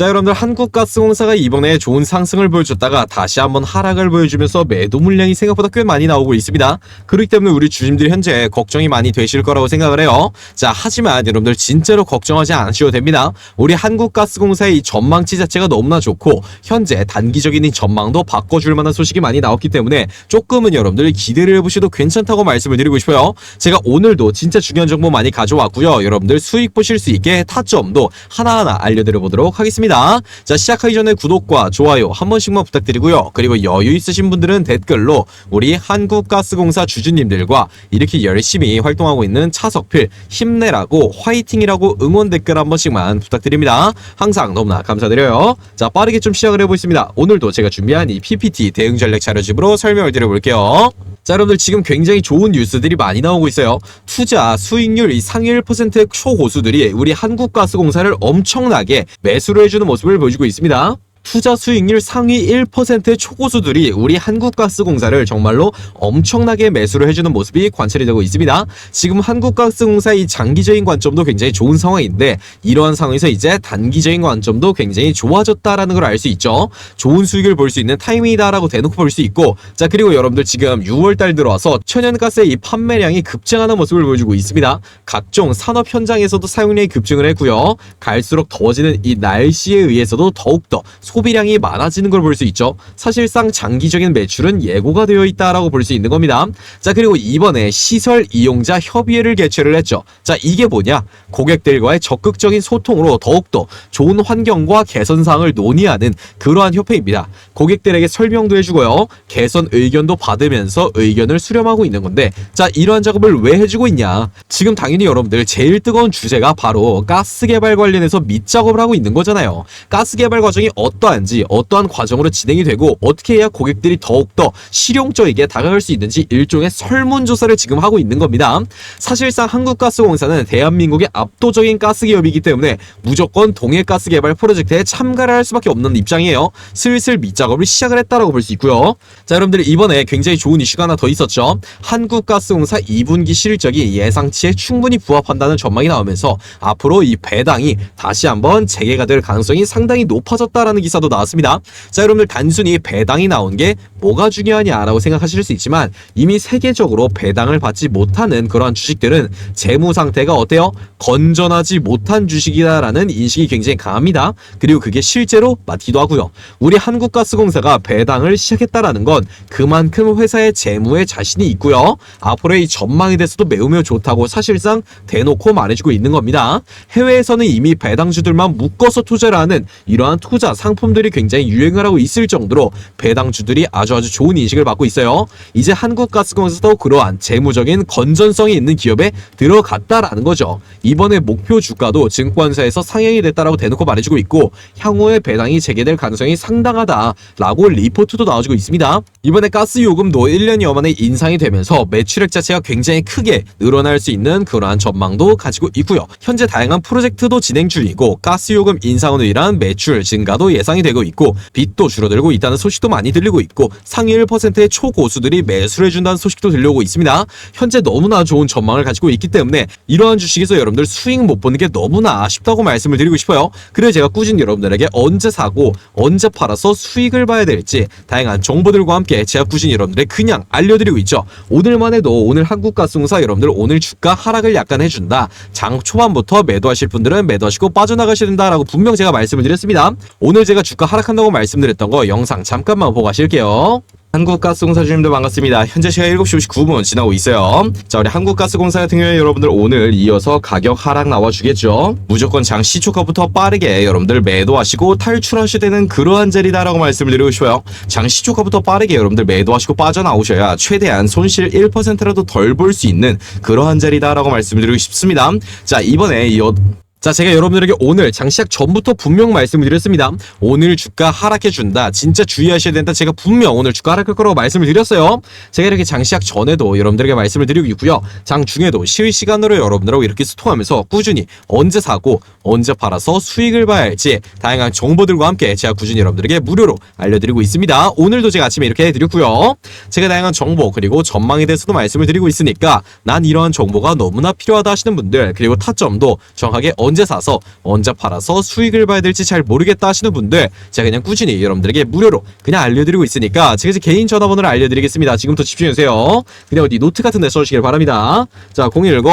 자 여러분들 한국가스공사가 이번에 좋은 상승을 보여줬다가 다시 한번 하락을 보여주면서 매도 물량이 생각보다 꽤 많이 나오고 있습니다. 그렇기 때문에 우리 주심들이 현재 걱정이 많이 되실 거라고 생각을 해요. 자 하지만 여러분들 진짜로 걱정하지 않으셔도 됩니다. 우리 한국가스공사의 이 전망치 자체가 너무나 좋고 현재 단기적인 이 전망도 바꿔줄 만한 소식이 많이 나왔기 때문에 조금은 여러분들 기대를 해보셔도 괜찮다고 말씀을 드리고 싶어요. 제가 오늘도 진짜 중요한 정보 많이 가져왔고요. 여러분들 수익 보실 수 있게 타점도 하나하나 알려드려 보도록 하겠습니다. 자 시작하기 전에 구독과 좋아요 한 번씩만 부탁드리고요. 그리고 여유 있으신 분들은 댓글로 우리 한국가스공사 주주님들과 이렇게 열심히 활동하고 있는 차석필 힘내라고 화이팅이라고 응원 댓글 한 번씩만 부탁드립니다. 항상 너무나 감사드려요. 자 빠르게 좀 시작을 해보겠습니다. 오늘도 제가 준비한 이 PPT 대응 전략 자료집으로 설명을 드려볼게요. 자 여러분들 지금 굉장히 좋은 뉴스들이 많이 나오고 있어요. 투자 수익률 이 상위 1%의 초고수들이 우리 한국가스공사를 엄청나게 매수를 해주는 모습을 보여주고 있습니다. 투자 수익률 상위 1%의 초고수들이 우리 한국가스공사를 정말로 엄청나게 매수를 해주는 모습이 관찰이 되고 있습니다. 지금 한국가스공사의 이 장기적인 관점도 굉장히 좋은 상황인데 이러한 상황에서 이제 단기적인 관점도 굉장히 좋아졌다라는 걸 알 수 있죠. 좋은 수익을 볼 수 있는 타이밍이다라고 대놓고 볼 수 있고 자 그리고 여러분들 지금 6월달 들어와서 천연가스의 이 판매량이 급증하는 모습을 보여주고 있습니다. 각종 산업 현장에서도 사용량이 급증을 했고요. 갈수록 더워지는 이 날씨에 의해서도 더욱더 소비량이 많아지는 걸 볼 수 있죠. 사실상 장기적인 매출은 예고가 되어 있다라고 볼 수 있는 겁니다. 자, 그리고 이번에 시설 이용자 협의회를 개최를 했죠. 자, 이게 뭐냐? 고객들과의 적극적인 소통으로 더욱더 좋은 환경과 개선 사항을 논의하는 그러한 협회입니다. 고객들에게 설명도 해주고요. 개선 의견도 받으면서 의견을 수렴하고 있는 건데, 자, 이러한 작업을 왜 해주고 있냐? 지금 당연히 여러분들 제일 뜨거운 주제가 바로 가스 개발 관련해서 밑작업을 하고 있는 거잖아요. 가스 개발 과정이 어 떠한지, 어떠한 과정으로 진행이 되고, 어떻게 해야 고객들이 더욱더 실용적이게 다가갈 수 있는지 일종의 설문조사를 지금 하고 있는 겁니다. 사실상 한국가스공사는 대한민국의 압도적인 가스 기업이기 때문에 무조건 동해가스 개발 프로젝트에 참가를 할 수밖에 없는 입장이에요. 슬슬 밑작업을 시작을 했다라고 볼 수 있고요. 자, 여러분들 이번에 굉장히 좋은 이슈가 하나 더 있었죠. 한국가스공사 2분기 실적이 예상치에 충분히 부합한다는 전망이 나오면서 앞으로 이 배당이 다시 한번 재개가 될 가능성이 상당히 높아졌다라는 기사도 나왔습니다. 자, 여러분들 단순히 배당이 나온 게 뭐가 중요하냐라고 생각하실 수 있지만 이미 세계적으로 배당을 받지 못하는 그러한 주식들은 재무 상태가 어때요? 건전하지 못한 주식이다라는 인식이 굉장히 강합니다. 그리고 그게 실제로 맞기도 하고요. 우리 한국가스공사가 배당을 시작했다라는 건 그만큼 회사의 재무에 자신이 있고요. 앞으로의 이 전망에 대해서도 매우 매우 좋다고 사실상 대놓고 말해주고 있는 겁니다. 해외에서는 이미 배당주들만 묶어서 투자를 하는 이러한 투자 상품 들이 굉장히 유행을 하고 있을 정도로 배당주들이 아주 아주 좋은 인식을 받고 있어요. 이제 한국가스공사도 그러한 재무적인 건전성이 있는 기업에 들어갔다라는 거죠. 이번에 목표 주가도 증권사에서 상향이 됐다라고 대놓고 말해주고 있고 향후에 배당이 재개될 가능성이 상당하다라고 리포트도 나와주고 있습니다. 이번에 가스 요금도 1년여 만에 인상이 되면서 매출액 자체가 굉장히 크게 늘어날 수 있는 그러한 전망도 가지고 있고요. 현재 다양한 프로젝트도 진행 중이고 가스 요금 인상으로 인한 매출 증가도 예상 이 되고 있고 빚도 줄어들고 있다는 소식도 많이 들리고 있고 상위 1%의 초고수들이 매수를 해준다는 소식도 들려오고 있습니다. 현재 너무나 좋은 전망을 가지고 있기 때문에 이러한 주식에서 여러분들 수익 못 보는 게 너무나 아쉽다고 말씀을 드리고 싶어요. 그래서 제가 꾸준히 여러분들에게 언제 사고 언제 팔아서 수익을 봐야 될지 다양한 정보들과 함께 제가 꾸준히 여러분들에게 그냥 알려드리고 있죠. 오늘만 해도 오늘 한국가스공사 여러분들 오늘 주가 하락을 약간 해준다. 장 초반부터 매도하실 분들은 매도하시고 빠져나가셔야 된다라고 분명 제가 말씀을 드렸습니다. 오늘 제가 주가 하락한다고 말씀드렸던 거 영상 잠깐만 보고 가실게요. 한국가스공사 주님들 반갑습니다. 현재 시각 7시 59분 지나고 있어요. 자, 우리 한국가스공사 같은 경우에 여러분들 오늘 이어서 가격 하락 나와주겠죠. 무조건 장 시초가부터 빠르게 여러분들 매도하시고 탈출하셔야 되는 그러한 자리다라고 말씀을 드리고 싶어요. 장 시초가부터 빠르게 여러분들 매도하시고 빠져나오셔야 최대한 손실 1%라도 덜 볼 수 있는 그러한 자리다라고 말씀을 드리고 싶습니다. 자, 이번에 이어 자, 제가 여러분들에게 오늘 장시작 전부터 분명 말씀을 드렸습니다. 오늘 주가 하락해준다. 진짜 주의하셔야 된다. 제가 분명 오늘 주가 하락할 거라고 말씀을 드렸어요. 제가 이렇게 장시작 전에도 여러분들에게 말씀을 드리고 있고요. 장 중에도 실시간으로 여러분들하고 이렇게 소통하면서 꾸준히 언제 사고 언제 팔아서 수익을 봐야 할지 다양한 정보들과 함께 제가 꾸준히 여러분들에게 무료로 알려드리고 있습니다. 오늘도 제가 아침에 이렇게 해드렸고요. 제가 다양한 정보 그리고 전망에 대해서도 말씀을 드리고 있으니까 난 이러한 정보가 너무나 필요하다 하시는 분들 그리고 타점도 정확하게 언제 사서 언제 팔아서 수익을 봐야 될지 잘 모르겠다 하시는 분들 제가 그냥 꾸준히 여러분들에게 무료로 그냥 알려드리고 있으니까 제가 이제 개인 전화번호를 알려드리겠습니다. 지금부터 집중해주세요. 그냥 어디 노트 같은 데 써주시길 바랍니다. 자 010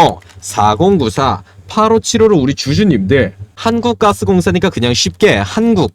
4094 8575로 우리 주주님들 한국가스공사니까 그냥 쉽게 한국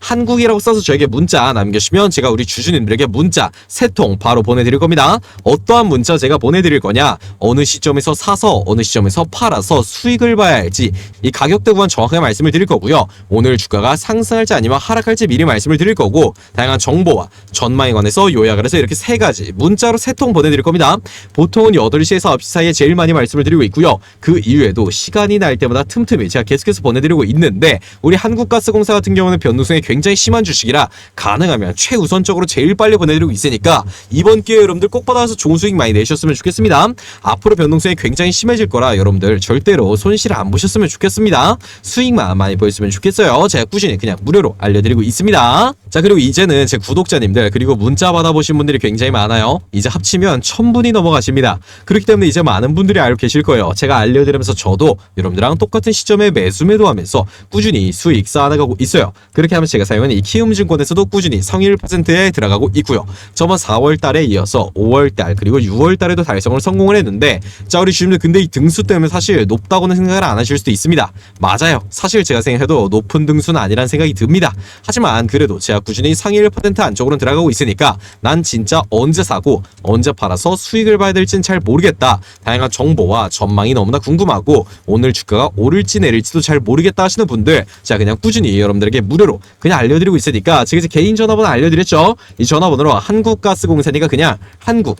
한국이라고 써서 저에게 문자 남겨주시면 제가 우리 주주님들에게 문자 세 통 바로 보내드릴 겁니다. 어떠한 문자 제가 보내드릴 거냐 어느 시점에서 사서 어느 시점에서 팔아서 수익을 봐야 할지 이 가격대 구간 정확하게 말씀을 드릴 거고요. 오늘 주가가 상승할지 아니면 하락할지 미리 말씀을 드릴 거고 다양한 정보와 전망에 관해서 요약을 해서 이렇게 세 가지 문자로 세 통 보내드릴 겁니다. 보통은 8시에서 9시 사이에 제일 많이 말씀을 드리고 있고요. 그 이후에도 시간이 날 때마다 틈틈이 제가 계속해서 보내드리고 있는데 우리 한국가스공사 같은 경우는 변동성이 굉장히 심한 주식이라 가능하면 최우선적으로 제일 빨리 보내드리고 있으니까 이번 기회에 여러분들 꼭 받아서 좋은 수익 많이 내셨으면 좋겠습니다. 앞으로 변동성이 굉장히 심해질 거라 여러분들 절대로 손실을 안 보셨으면 좋겠습니다. 수익만 많이 보였으면 좋겠어요. 제가 꾸준히 그냥 무료로 알려드리고 있습니다. 자 그리고 이제는 제 구독자님들 그리고 문자 받아보신 분들이 굉장히 많아요. 이제 합치면 천 분이 넘어가십니다. 그렇기 때문에 이제 많은 분들이 알고 계실 거예요. 제가 알려드리면서 저도 여러분들랑 똑같은 시점에 매수 매도하면서 꾸준히 수익 쌓아나가고 있어요. 그렇게 하면 제가 사용하는 이 키움증권에서도 꾸준히 성일 퍼센트에 들어가고 있고요. 저번 4월 달에 이어서 5월 달 그리고 6월 달에도 달성을 성공을 했는데 자 우리 주님들 근데 이 등수 때문에 사실 높다고는 생각을 안 하실 수도 있습니다. 맞아요. 사실 제가 생각해도 높은 등수는 아니란 생각이 듭니다. 하지만 그래도 제가 꾸준히 상위 1% 안쪽으로 들어가고 있으니까 난 진짜 언제 사고 언제 팔아서 수익을 봐야 될지는 잘 모르겠다. 다양한 정보와 전망이 너무나 궁금하고 오늘 주가가 오를지 내릴지도 잘 모르겠다 하시는 분들 자 그냥 꾸준히 여러분들에게 무료로 그냥 알려드리고 있으니까 이제 개인 전화번호 알려드렸죠. 이 전화번호로 한국가스공사니까 그냥 한국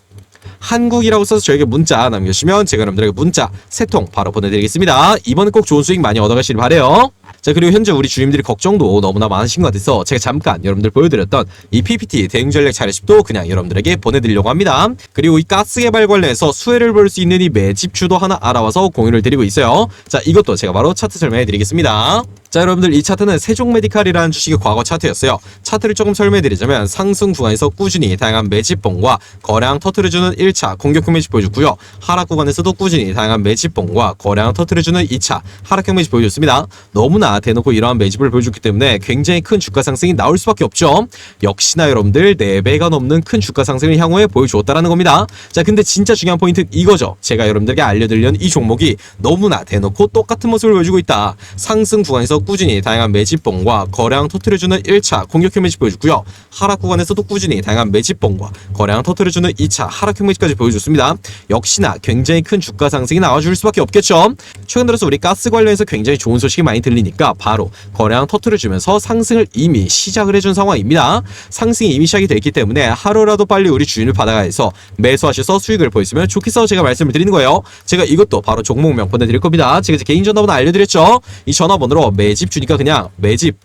한국이라고 써서 저에게 문자 남겨주시면 제가 여러분들에게 문자 세 통 바로 보내드리겠습니다. 이번에 꼭 좋은 수익 많이 얻어가시길 바래요. 자 그리고 현재 우리 주님들이 걱정도 너무나 많으신 것 같아서 제가 잠깐 여러분들 보여드렸던 이 PPT 대응 전략 자료집도 그냥 여러분들에게 보내드리려고 합니다. 그리고 이 가스 개발 관련해서 수혜를 볼 수 있는 이 매집주도 하나 알아와서 공유를 드리고 있어요. 자 이것도 제가 바로 차트 설명해 드리겠습니다. 자 여러분들 이 차트는 세종메디칼이라는 주식의 과거 차트였어요. 차트를 조금 설명해드리자면 상승 구간에서 꾸준히 다양한 매집봉과 거래량 터트려주는 1차 공격형 매집 보여줬고요. 하락 구간에서도 꾸준히 다양한 매집봉과 거래량 터트려주는 2차 하락형 매집 보여줬습니다. 너무나 대놓고 이러한 매집을 보여줬기 때문에 굉장히 큰 주가 상승이 나올 수밖에 없죠. 역시나 여러분들 4배가 넘는 큰 주가 상승을 향후에 보여주었다라는 겁니다. 자 근데 진짜 중요한 포인트는 이거죠. 제가 여러분들에게 알려드리려는 이 종목이 너무나 대놓고 똑같은 모습을 보여주고 있다. 상승 구간에서 꾸준히 다양한 매집봉과 거래량 터트려주는 1차 공격형 매집 보여주고요. 하락 구간에서도 꾸준히 다양한 매집봉과 거래량 터트려주는 2차 하락형 매집까지 보여줬습니다. 역시나 굉장히 큰 주가 상승이 나와줄 수밖에 없겠죠. 최근 들어서 우리 가스 관련해서 굉장히 좋은 소식이 많이 들리니까 바로 거래량 터트려주면서 상승을 이미 시작을 해준 상황입니다. 상승이 이미 시작이 됐기 때문에 하루라도 빨리 우리 주인을 받아가서 매수하셔서 수익을 보였으면 좋겠어 제가 말씀을 드리는 거예요. 제가 이것도 바로 종목명 보내드릴 겁니다. 제가 개인 전화번호 알려드렸죠. 이 전화번호로 매집 주니까 그냥 매집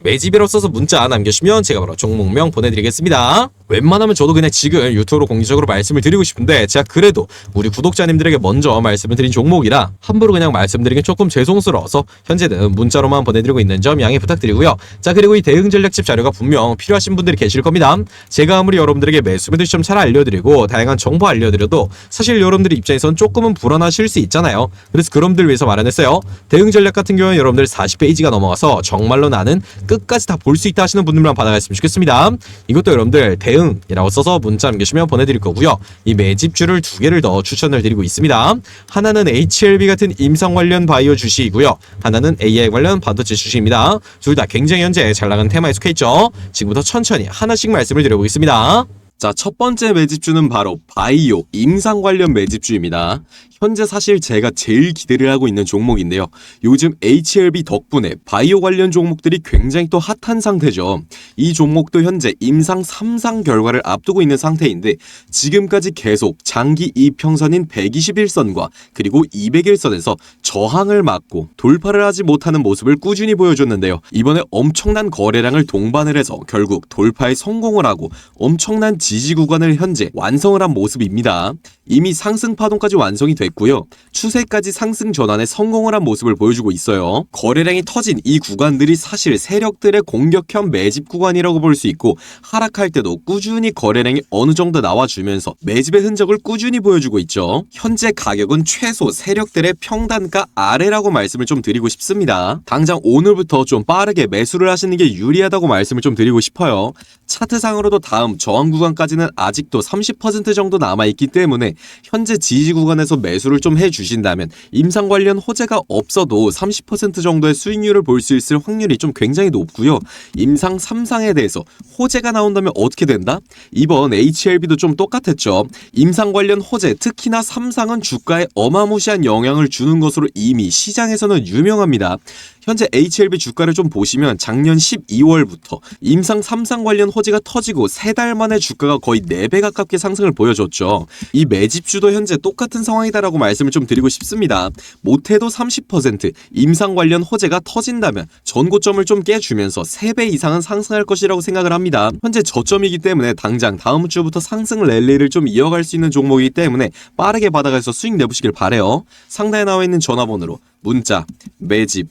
매집이라고 써서 문자 남겨주시면 제가 바로 종목명 보내드리겠습니다. 웬만하면 저도 그냥 지금 유튜브로 공개적으로 말씀을 드리고 싶은데 제가 그래도 우리 구독자님들에게 먼저 말씀을 드린 종목이라 함부로 그냥 말씀드리긴 조금 죄송스러워서 현재는 문자로만 보내드리고 있는 점 양해 부탁드리고요. 자 그리고 이 대응 전략집 자료가 분명 필요하신 분들이 계실 겁니다. 제가 아무리 여러분들에게 매수 매도 시점 잘 알려드리고 다양한 정보 알려드려도 사실 여러분들 입장에선 조금은 불안하실 수 있잖아요. 그래서 그런 분들 위해서 마련했어요. 대응 전략 같은 경우는 여러분들 40페이지가 넘어가서 정말로 나는 끝까지 다 볼 수 있다 하시는 분들만 받아갔으면 좋겠습니다. 이것도 여러분들 대응 이라고 써서 문자 남겨주시면 보내드릴 거고요. 이 매집주를 두 개를 더 추천을 드리고 있습니다. 하나는 HLB 같은 임상 관련 바이오 주식이고요. 하나는 AI 관련 반도체 주식입니다. 둘 다 굉장히 현재 잘 나가는 테마에 속해 있죠. 지금부터 천천히 하나씩 말씀을 드려보겠습니다. 자, 첫 번째 매집주는 바로 바이오 임상 관련 매집주입니다. 현재 사실 제가 제일 기대를 하고 있는 종목인데요. 요즘 HLB 덕분에 바이오 관련 종목들이 굉장히 또 핫한 상태죠. 이 종목도 현재 임상 3상 결과를 앞두고 있는 상태인데 지금까지 계속 장기 이평선인 121선과 그리고 201선에서 저항을 막고 돌파를 하지 못하는 모습을 꾸준히 보여줬는데요. 이번에 엄청난 거래량을 동반을 해서 결국 돌파에 성공을 하고 엄청난 지지 구간을 현재 완성을 한 모습입니다. 이미 상승 파동까지 완성이 됐고요. 추세까지 상승 전환에 성공을 한 모습을 보여주고 있어요. 거래량이 터진 이 구간들이 사실 세력들의 공격형 매집 구간이라고 볼 수 있고 하락할 때도 꾸준히 거래량이 어느 정도 나와주면서 매집의 흔적을 꾸준히 보여주고 있죠. 현재 가격은 최소 세력들의 평단가 아래라고 말씀을 좀 드리고 싶습니다. 당장 오늘부터 좀 빠르게 매수를 하시는 게 유리하다고 말씀을 좀 드리고 싶어요. 차트상으로도 다음 저항 구간 까지는 아직도 30% 정도 남아있기 때문에 현재 지지 구간에서 매수를 좀 해주신다면 임상 관련 호재가 없어도 30% 정도의 수익률을 볼 수 있을 확률이 좀 굉장히 높고요. 임상 3상에 대해서 호재가 나온다면 어떻게 된다? 이번 HLB도 좀 똑같았죠. 임상 관련 호재, 특히나 3상은 주가에 어마무시한 영향을 주는 것으로 이미 시장에서는 유명합니다. 현재 HLB 주가를 좀 보시면 작년 12월부터 임상 3상 관련 호재가 터지고 3달 만에 주가가 거의 4배 가깝게 상승을 보여줬죠. 이 매집주도 현재 똑같은 상황이다라고 말씀을 좀 드리고 싶습니다. 못해도 30% 임상 관련 호재가 터진다면 전고점을 좀 깨주면서 3배 이상은 상승할 것이라고 생각을 합니다. 현재 저점이기 때문에 당장 다음 주부터 상승 랠리를 좀 이어갈 수 있는 종목이기 때문에 빠르게 받아가서 수익 내보시길 바래요. 상단에 나와 있는 전화번호로 문자, 매집,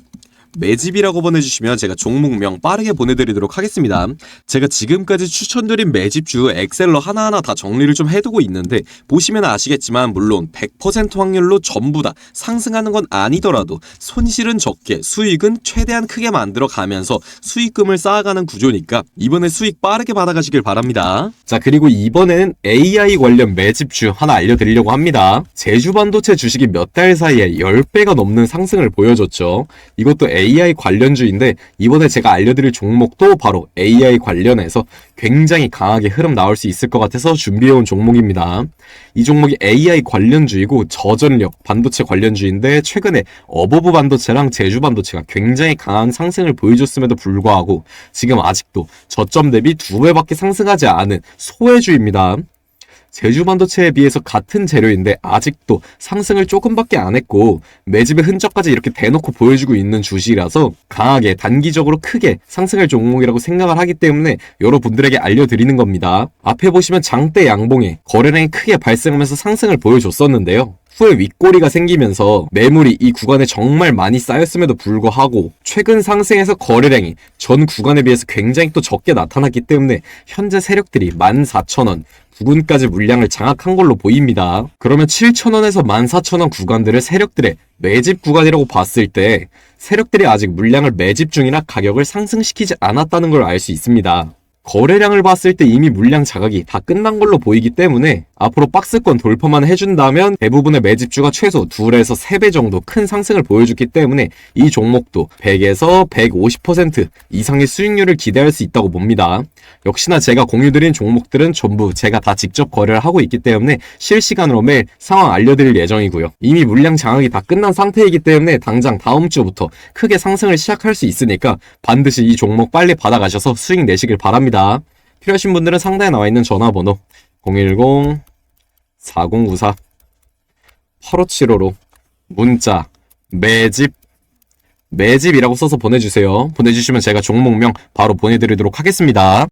매집이라고 보내주시면 제가 종목명 빠르게 보내드리도록 하겠습니다. 제가 지금까지 추천드린 매집주 엑셀러 하나하나 다 정리를 좀 해두고 있는데 보시면 아시겠지만 물론 100% 확률로 전부 다 상승하는 건 아니더라도 손실은 적게 수익은 최대한 크게 만들어 가면서 수익금을 쌓아가는 구조니까 이번에 수익 빠르게 받아가시길 바랍니다. 자 그리고 이번에는 AI 관련 매집주 하나 알려드리려고 합니다. 제주 반도체 주식이 몇 달 사이에 10배가 넘는 상승을 보여줬죠. 이것도 AI 관련주인데 이번에 제가 알려드릴 종목도 바로 AI 관련해서 굉장히 강하게 흐름 나올 수 있을 것 같아서 준비해온 종목입니다. 이 종목이 AI 관련주이고 저전력 반도체 관련주인데 최근에 어버브 반도체랑 제주 반도체가 굉장히 강한 상승을 보여줬음에도 불구하고 지금 아직도 저점 대비 두 배밖에 상승하지 않은 소외주입니다. 제주 반도체에 비해서 같은 재료인데 아직도 상승을 조금밖에 안 했고 매집의 흔적까지 이렇게 대놓고 보여주고 있는 주식이라서 강하게 단기적으로 크게 상승할 종목이라고 생각을 하기 때문에 여러분들에게 알려드리는 겁니다. 앞에 보시면 장대 양봉에 거래량이 크게 발생하면서 상승을 보여줬었는데요. 후에 윗꼬리가 생기면서 매물이 이 구간에 정말 많이 쌓였음에도 불구하고 최근 상승에서 거래량이 전 구간에 비해서 굉장히 또 적게 나타났기 때문에 현재 세력들이 14,000원 부근까지 물량을 장악한 걸로 보입니다. 그러면 7,000원에서 14,000원 구간들을 세력들의 매집 구간이라고 봤을 때 세력들이 아직 물량을 매집 중이라 가격을 상승시키지 않았다는 걸 알 수 있습니다. 거래량을 봤을 때 이미 물량 자각이 다 끝난 걸로 보이기 때문에 앞으로 박스권 돌파만 해준다면 대부분의 매집주가 최소 2에서 3배 정도 큰 상승을 보여줬기 때문에 이 종목도 100에서 150% 이상의 수익률을 기대할 수 있다고 봅니다. 역시나 제가 공유드린 종목들은 전부 제가 다 직접 거래를 하고 있기 때문에 실시간으로 매일 상황 알려드릴 예정이고요. 이미 물량 장악이 다 끝난 상태이기 때문에 당장 다음 주부터 크게 상승을 시작할 수 있으니까 반드시 이 종목 빨리 받아가셔서 수익 내시길 바랍니다. 필요하신 분들은 상단에 나와 있는 전화번호 010 4094 8575로 문자 매집 매집이라고 써서 보내주세요. 보내주시면 제가 종목명 바로 보내드리도록 하겠습니다.